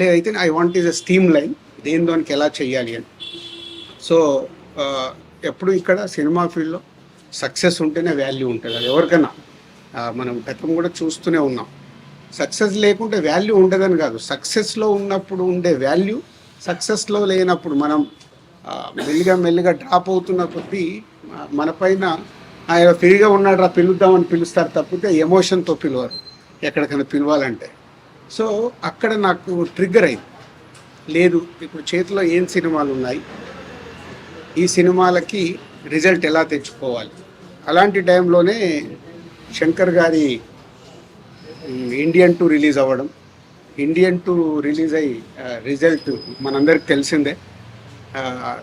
లేదైతే I want is a steam line దేని దానికి ఎలా చేయాలి అని. సో ఎప్పుడు ఇక్కడ సినిమా ఫీల్డ్లో సక్సెస్ ఉంటేనే వాల్యూ ఉంటుంది. అది ఎవరికైనా మనం గతం కూడా చూస్తూనే ఉన్నాం. సక్సెస్ లేకుంటే వాల్యూ ఉండదని కాదు. సక్సెస్లో ఉన్నప్పుడు ఉండే వాల్యూ సక్సెస్లో లేనప్పుడు మనం మెల్లిగా మెల్లిగా డ్రాప్ అవుతున్న కొద్దీ మన పైన ఆయన ఫ్రీగా ఉన్నాడు రా పిలుద్దామని పిలుస్తారు తప్పితే ఎమోషన్తో పిలవరు. ఎక్కడికైనా పిలవాలంటే. సో అక్కడ నాకు ట్రిగ్గర్ అయింది. లేదు ఇప్పుడు చేతిలో ఏం సినిమాలు ఉన్నాయి? ఈ సినిమాలకి రిజల్ట్ ఎలా తెచ్చుకోవాలి? అలాంటి టైంలోనే శంకర్ గారి ఇండియన్ టూ రిలీజ్ అవ్వడం. ఇండియన్ టూ రిలీజ్ అయ్యి రిజల్ట్ మనందరికి తెలిసిందే.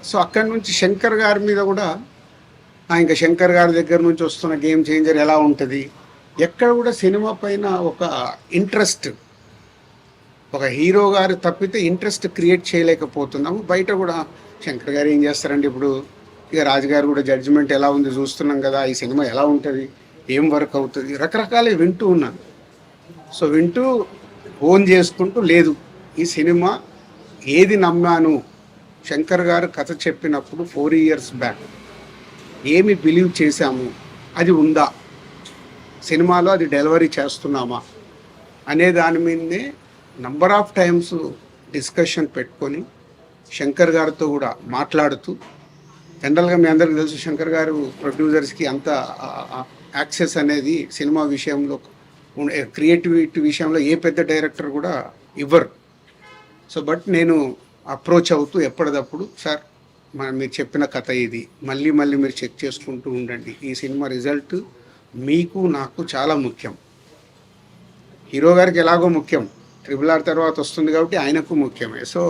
సో అక్కడి నుంచి శంకర్ గారి మీద కూడా ఆ, ఇంకా శంకర్ గారి దగ్గర నుంచి వస్తున్న గేమ్ చేంజర్ ఎలా ఉంటుంది? ఎక్కడ కూడా సినిమా పైన ఒక ఇంట్రెస్ట్ ఒక హీరో గారు తప్పితే ఇంట్రెస్ట్ క్రియేట్ చేయలేకపోతున్నాము. బయట కూడా శంకర్ గారు ఏం చేస్తారండి ఇప్పుడు? ఇక రాజుగారు కూడా జడ్జిమెంట్ ఎలా ఉంది చూస్తున్నాం కదా ఈ సినిమా ఎలా ఉంటుంది ఏం వర్క్ అవుతుంది రకరకాలే వింటూ ఉన్నాను. సో వింటూ ఓన్ చేసుకుంటూ లేదు. ఈ సినిమా ఏది నమ్మాను? శంకర్ గారు కథ చెప్పినప్పుడు ఫోర్ ఇయర్స్ బ్యాక్ ఏమి బిలీవ్ చేశాము? అది ఉందా? సినిమాలో అది డెలివరీ చేస్తున్నామా? అనే దాని మీదనే నంబర్ ఆఫ్ టైమ్స్ డిస్కషన్ పెట్టుకొని శంకర్ గారితో కూడా మాట్లాడుతూ జనరల్గా మీ అందరికీ తెలుసు శంకర్ గారు ప్రొడ్యూసర్స్కి అంత యాక్సెస్ అనేది సినిమా విషయంలో క్రియేటివిటీ విషయంలో ఏ పెద్ద డైరెక్టర్ కూడా ఇవ్వరు. సో బట్ నేను అప్రోచ్ అవుతూ ఎప్పటిదప్పుడు సార్ మన మీరు చెప్పిన కథ ఇది మళ్ళీ మళ్ళీ మీరు చెక్ చేసుకుంటూ ఉండండి. ఈ సినిమా రిజల్ట్ మీకు నాకు చాలా ముఖ్యం. హీరో గారికి ఎలాగో ముఖ్యం. ట్రిపుల్ ఆర్ తర్వాత వస్తుంది కాబట్టి ఆయనకు ముఖ్యమే. సో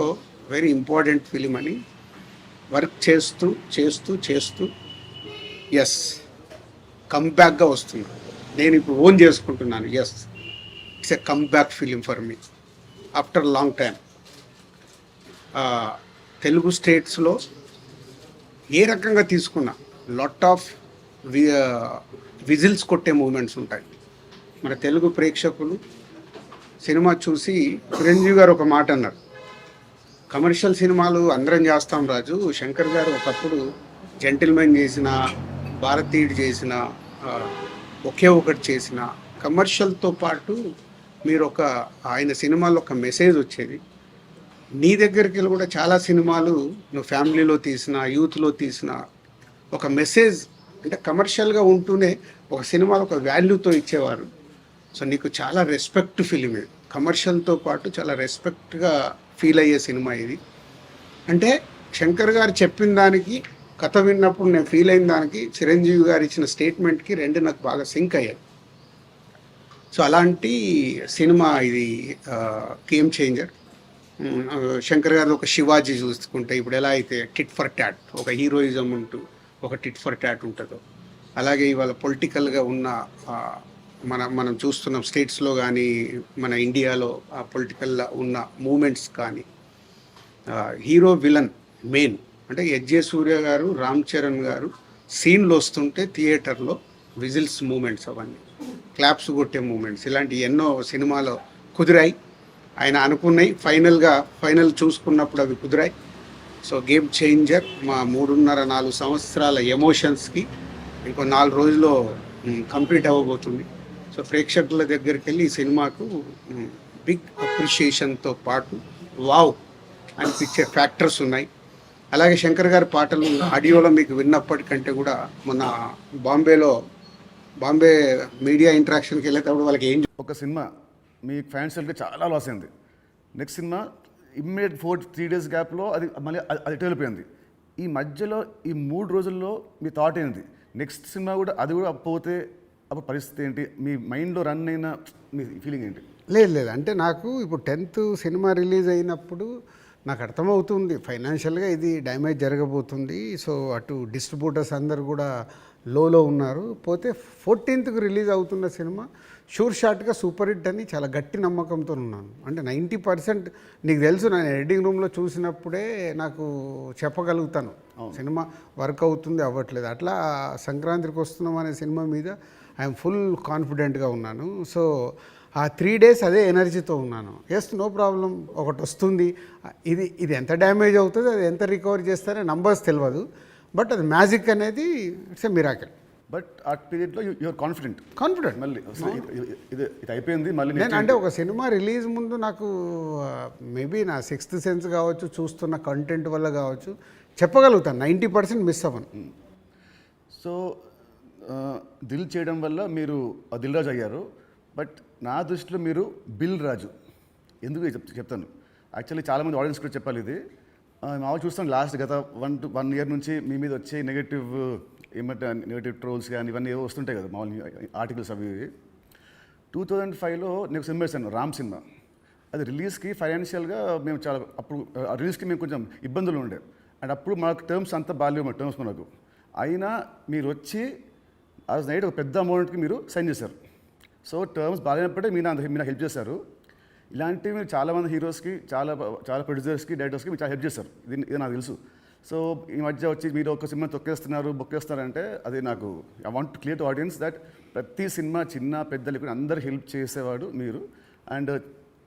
వెరీ ఇంపార్టెంట్ ఫిలిం అని వర్క్ చేస్తూ చేస్తూ చేస్తూ ఎస్ కంబ్యాక్గా వస్తుంది. నేను ఇప్పుడు ఓన్ చేసుకుంటున్నాను yes it's a comeback film for me after long time Telugu స్టేట్స్లో ఏ రకంగా తీసుకున్నా లాట్ ఆఫ్ విజిల్స్ కొట్టే మూమెంట్స్ ఉంటాయి. మన తెలుగు ప్రేక్షకులు సినిమా చూసి చిరంజీవి గారు ఒక మాట అన్నారు. కమర్షియల్ సినిమాలు అందరం చేస్తాం రాజు. శంకర్ గారు ఒకప్పుడు జెంటిల్మెన్ చేసిన భారతీయుడు చేసిన ఒకే ఒకటి చేసిన. కమర్షియల్తో పాటు మీరు ఒక ఆయన సినిమాలో ఒక మెసేజ్ వచ్చేది. నీ దగ్గరికి వెళ్ళి కూడా చాలా సినిమాలు నువ్వు ఫ్యామిలీలో తీసిన యూత్లో తీసిన ఒక మెసేజ్ అంటే కమర్షియల్గా ఉంటూనే ఒక సినిమాలో ఒక వాల్యూతో ఇచ్చేవారు. సో నీకు చాలా రెస్పెక్ట్ ఫిలిం ఇది కమర్షియల్తో పాటు చాలా రెస్పెక్ట్గా ఫీల్ అయ్యే సినిమా ఇది. అంటే శంకర్ గారు చెప్పిన దానికి కథ విన్నప్పుడు నేను ఫీల్ అయిన దానికి చిరంజీవి గారు ఇచ్చిన స్టేట్మెంట్కి రెండు నాకు బాగా సింక్ అయ్యాయి. సో అలాంటి సినిమా ఇది గేమ్ చేంజర్. శంకర్ గారు ఒక శివాజీ చూసుకుంటే ఇప్పుడు ఎలా అయితే టిట్ ఫర్ ట్యాట్ ఒక హీరోయిజం ఉంటూ ఒక టిట్ ఫర్ ట్యాట్ ఉంటుందో అలాగే ఇవాళ పొలిటికల్గా ఉన్న మన మనం చూస్తున్నాం స్టేట్స్లో కానీ మన ఇండియాలో ఆ పొలిటికల్లో ఉన్న మూమెంట్స్ కానీ హీరో విలన్ మెయిన్ అంటే ఎజ్జే సూర్య గారు రామ్ చరణ్ గారు సీన్లు వస్తుంటే థియేటర్లో విజిల్స్ మూమెంట్స్ అవన్నీ క్లాప్స్ కొట్టే మూమెంట్స్ ఇలాంటి ఎన్నో సినిమాలో కుదిరాయి. ఆయన అనుకున్నాయి ఫైనల్గా ఫైనల్ చూసుకున్నప్పుడు అవి కుదిరాయి. సో గేమ్ చేంజర్ మా మూడున్నర నాలుగు సంవత్సరాల ఎమోషన్స్కి ఇంకో నాలుగు రోజుల్లో కంప్లీట్ అవ్వబోతుంది. సో ప్రేక్షకుల దగ్గరికి వెళ్ళి ఈ సినిమాకు బిగ్ అప్రిషియేషన్తో పాటు వావ్ అనిపించే ఫ్యాక్టర్స్ ఉన్నాయి. అలాగే శంకర్ గారి పాటలు ఆడియోలో మీకు విన్నప్పటికంటే కూడా మొన్న బాంబేలో బాంబే మీడియా ఇంటరాక్షన్కి వెళ్ళేటప్పుడు వాళ్ళకి ఏం ఒక సినిమా మీ ఫ్యాన్స్కి చాలా లాస్ అయింది. Next cinema immediate four three days గ్యాప్లో అది మళ్ళీ అది- అది వెళ్ళిపోయింది ఈ మధ్యలో ఈ మూడు రోజుల్లో మీ థాట్ ఏంది? నెక్స్ట్ సినిమా కూడా అది కూడా పోతే అప్పుడు పరిస్థితి ఏంటి? మీ మైండ్లో రన్ అయిన మీ ఫీలింగ్ ఏంటి? లేదు లేదు. అంటే నాకు ఇప్పుడు టెన్త్ సినిమా రిలీజ్ అయినప్పుడు నాకు అర్థమవుతుంది. ఫైనాన్షియల్గా ఇది డ్యామేజ్ జరగబోతుంది. సో అటు డిస్ట్రిబ్యూటర్స్ అందరు కూడా లోలో ఉన్నారు. పోతే ఫోర్టీన్త్కి రిలీజ్ అవుతున్న సినిమా షూర్ షాట్గా సూపర్ హిట్ అని చాలా గట్టి నమ్మకంతో ఉన్నాను. అంటే నైంటీ పర్సెంట్ నీకు తెలుసు నేను ఎడిటింగ్ రూమ్లో చూసినప్పుడే నాకు చెప్పగలుగుతాను. సినిమా వర్క్ అవుతుంది అవ్వట్లేదు. అట్లా సంక్రాంతికి వస్తున్నాం అనే సినిమా మీద ఐఎమ్ ఫుల్ కాన్ఫిడెంట్గా ఉన్నాను. సో ఆ త్రీ డేస్ అదే ఎనర్జీతో ఉన్నాను. ఎస్ నో ప్రాబ్లం ఒకటి వస్తుంది. ఇది ఇది ఎంత డ్యామేజ్ అవుతుంది అది ఎంత రికవర్ చేస్తారో నంబర్స్ తెలియదు బట్ అది మ్యాజిక్ అనేది ఇట్స్ ఎ మిరాకిల్. బట్ ఆ పీరియడ్లో యువర్ కాన్ఫిడెంట్. కాన్ఫిడెంట్. మళ్ళీ ఇది- ఇది- అయిపోయింది మళ్ళీ నేను అంటే ఒక సినిమా రిలీజ్ ముందు నాకు మేబీ నా సిక్స్త్ సెన్స్ కావచ్చు చూస్తున్న కంటెంట్ వల్ల కావచ్చు చెప్పగలుగుతాను. నైంటీ పర్సెంట్ మిస్ అవ్వను. సో ఆ, దిల్ చేయడం వల్ల మీరు ఆ దిల్ రాజు అయ్యారు. బట్ నా దృష్టిలో మీరు బిల్ రాజు. ఎందుకు చెప్తాను? యాక్చువల్లీ చాలామంది ఆడియన్స్ కూడా చెప్పాలి ఇది. మామూలు చూస్తాం లాస్ట్ గత వన్ టు వన్ ఇయర్ నుంచి మీ మీద వచ్చే నెగటివ్ ఏమంటే నెగటివ్ ట్రోల్స్ కానీ ఇవన్నీ ఏవో వస్తుంటాయి కదా మామూలు ఆర్టికల్స్ అవి టూ థౌజండ్ ఫైవ్లో నేను సినిమా వేసాను రామ్ సినిమా. అది రిలీజ్కి ఫైనాన్షియల్గా మేము చాలా అప్పుడు ఆ రిలీజ్కి మేము కొంచెం ఇబ్బందులు ఉండే. అండ్ అప్పుడు మాకు టర్మ్స్ అంతా బాగాలేవు మా టర్మ్స్ మనకు అయినా మీరు వచ్చి ఆ రోజు నైట్ ఒక పెద్ద అమౌంట్కి మీరు సైన్ చేశారు. సో టర్మ్స్ బాగాలేనప్పుడే మీరు అంత మీరు హెల్ప్ చేశారు. ఇలాంటివి మీరు చాలామంది హీరోస్కి చాలా చాలా ప్రొడ్యూసర్స్కి డైరెక్టర్స్కి మీరు చాలా హెల్ప్ చేశారు. ఇది ఇది నాకు తెలుసు. సో ఈ మధ్య వచ్చి మీరు ఒక సినిమా తొక్కేస్తున్నారు బొక్కేస్తున్నారంటే అది నాకు I want clear to audience that ప్రతి సినిమా చిన్న పెద్ద లేకుండా అందరు హెల్ప్ చేసేవాడు మీరు. అండ్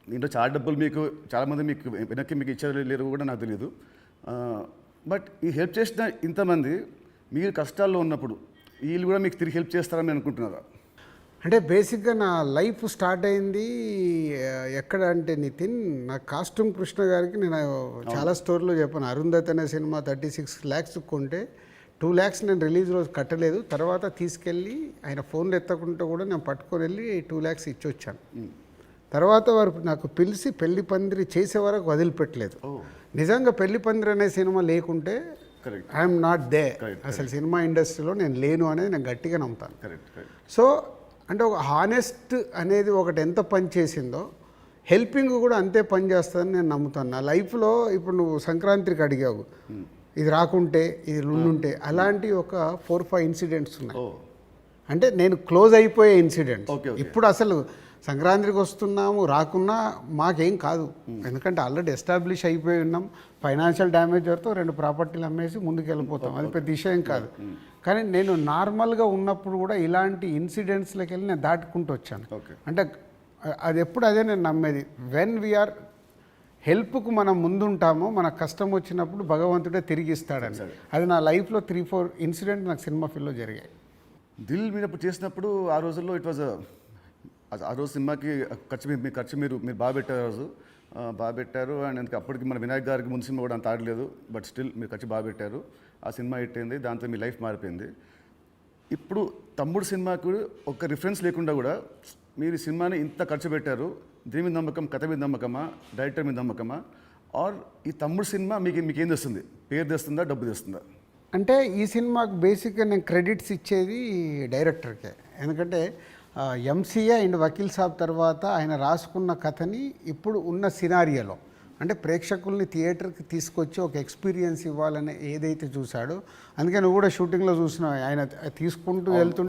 దీంట్లో చాలా డబ్బులు మీకు చాలామంది మీకు వెనక్కి మీకు ఇచ్చారు లేరు కూడా నాకు తెలియదు. Uh, బట్ ఈ హెల్ప్ చేసిన ఇంతమంది మీరు కష్టాల్లో ఉన్నప్పుడు వీళ్ళు కూడా మీకు తిరిగి హెల్ప్ చేస్తారని అనుకుంటున్నారా? అంటే బేసిక్గా నా లైఫ్ స్టార్ట్ అయింది ఎక్కడ అంటే నితిన్ నా కాస్ట్యూమ్ కృష్ణ గారికి నేను చాలా స్టోరీలో చెప్పాను. అరుంధతి అనే సినిమా థర్టీ సిక్స్ ల్యాక్స్ కొంటే టూ ల్యాక్స్ నేను రిలీజ్ రోజు కట్టలేదు. తర్వాత తీసుకెళ్ళి ఆయన ఫోన్లు ఎత్తకుంటే కూడా నేను పట్టుకొని వెళ్ళి టూ ల్యాక్స్ ఇచ్చి వచ్చాను తర్వాత వారు నాకు పిలిచి పెళ్ళి పందిరి చేసే వరకు వదిలిపెట్టలేదు. నిజంగా పెళ్ళి పందిరి అనే సినిమా లేకుంటే ఐఎమ్ నాట్ దే అసలు సినిమా ఇండస్ట్రీలో నేను లేను అనేది నేను గట్టిగా నమ్ముతాను. సో అంటే ఒక హానెస్ట్ అనేది ఒకటి ఎంత పని చేసిందో హెల్పింగ్ కూడా అంతే పని చేస్తుందని నేను నమ్ముతాను. నా లైఫ్లో ఇప్పుడు నువ్వు సంక్రాంతికి అడిగావు. ఇది రాకుంటే ఇది ఉండుంటే అలాంటి ఒక ఫోర్ ఫైవ్ ఇన్సిడెంట్స్ ఉన్నాయి. ఓ అంటే నేను క్లోజ్ అయిపోయే ఇన్సిడెంట్. ఇప్పుడు అసలు సంక్రాంతికి వస్తున్నాము రాకున్నా మాకేం కాదు. ఎందుకంటే ఆల్రెడీ ఎస్టాబ్లిష్ అయిపోయి ఉన్నాం. ఫైనాన్షియల్ డ్యామేజ్ వరకు రెండు ప్రాపర్టీలు అమ్మేసి ముందుకు వెళ్ళిపోతాం అది పెద్ద విషయం కాదు. కానీ నేను నార్మల్గా ఉన్నప్పుడు కూడా ఇలాంటి ఇన్సిడెంట్స్లోకి వెళ్ళి నేను దాటుకుంటూ వచ్చాను. అంటే అది ఎప్పుడు అదే నేను నమ్మేది. వెన్ వీఆర్ హెల్ప్కు మనం ముందుంటామో మన కష్టం వచ్చినప్పుడు భగవంతుడే తిరిగి ఇస్తాడని. అది నా లైఫ్లో త్రీ ఫోర్ ఇన్సిడెంట్ నాకు సినిమా ఫీల్డ్లో జరిగాయి. దిల్ అప్పుడు చేసినప్పుడు ఆ రోజుల్లో ఇట్ వాజ్ ఆ రోజు సినిమాకి ఖర్చు మీ మీ ఖర్చు మీరు మీరు బాగా పెట్టారు రోజు. బాగా పెట్టారు అండ్ అందుకే అప్పటికి మన వినాయక్ గారికి ముందు సినిమా కూడా అంత ఆడలేదు బట్ స్టిల్ మీరు ఖర్చు బాగా పెట్టారు. ఆ సినిమా ఇట్టింది దాంతో మీ లైఫ్ మారిపోయింది. ఇప్పుడు తమ్ముడు సినిమాకు ఒక రిఫరెన్స్ లేకుండా కూడా మీరు ఈ సినిమాని ఇంత ఖర్చు పెట్టారు దీని మీద నమ్మకం కథ మీద నమ్మకమా డైరెక్టర్ మీద నమ్మకమా? ఆర్ ఈ తమ్ముడు సినిమా మీకు మీకు ఏం తెస్తుంది? పేరు తెస్తుందా డబ్బు తెస్తుందా? అంటే ఈ సినిమాకు బేసిక్గా నేను క్రెడిట్స్ ఇచ్చేది డైరెక్టర్కే. ఎందుకంటే ఎంసీఏ అండ్ వకీల్ సాబ్ తర్వాత ఆయన రాసుకున్న కథని ఇప్పుడు ఉన్న సినారియోలో. అంటే ప్రేక్షకుల్ని థియేటర్కి తీసుకొచ్చి ఒక ఎక్స్పీరియన్స్ ఇవ్వాలని ఏదైతే చూశాడో అందుకే నువ్వు కూడా షూటింగ్లో చూసినావు. ఆయన తీసుకుంటూ వెళ్తుంటే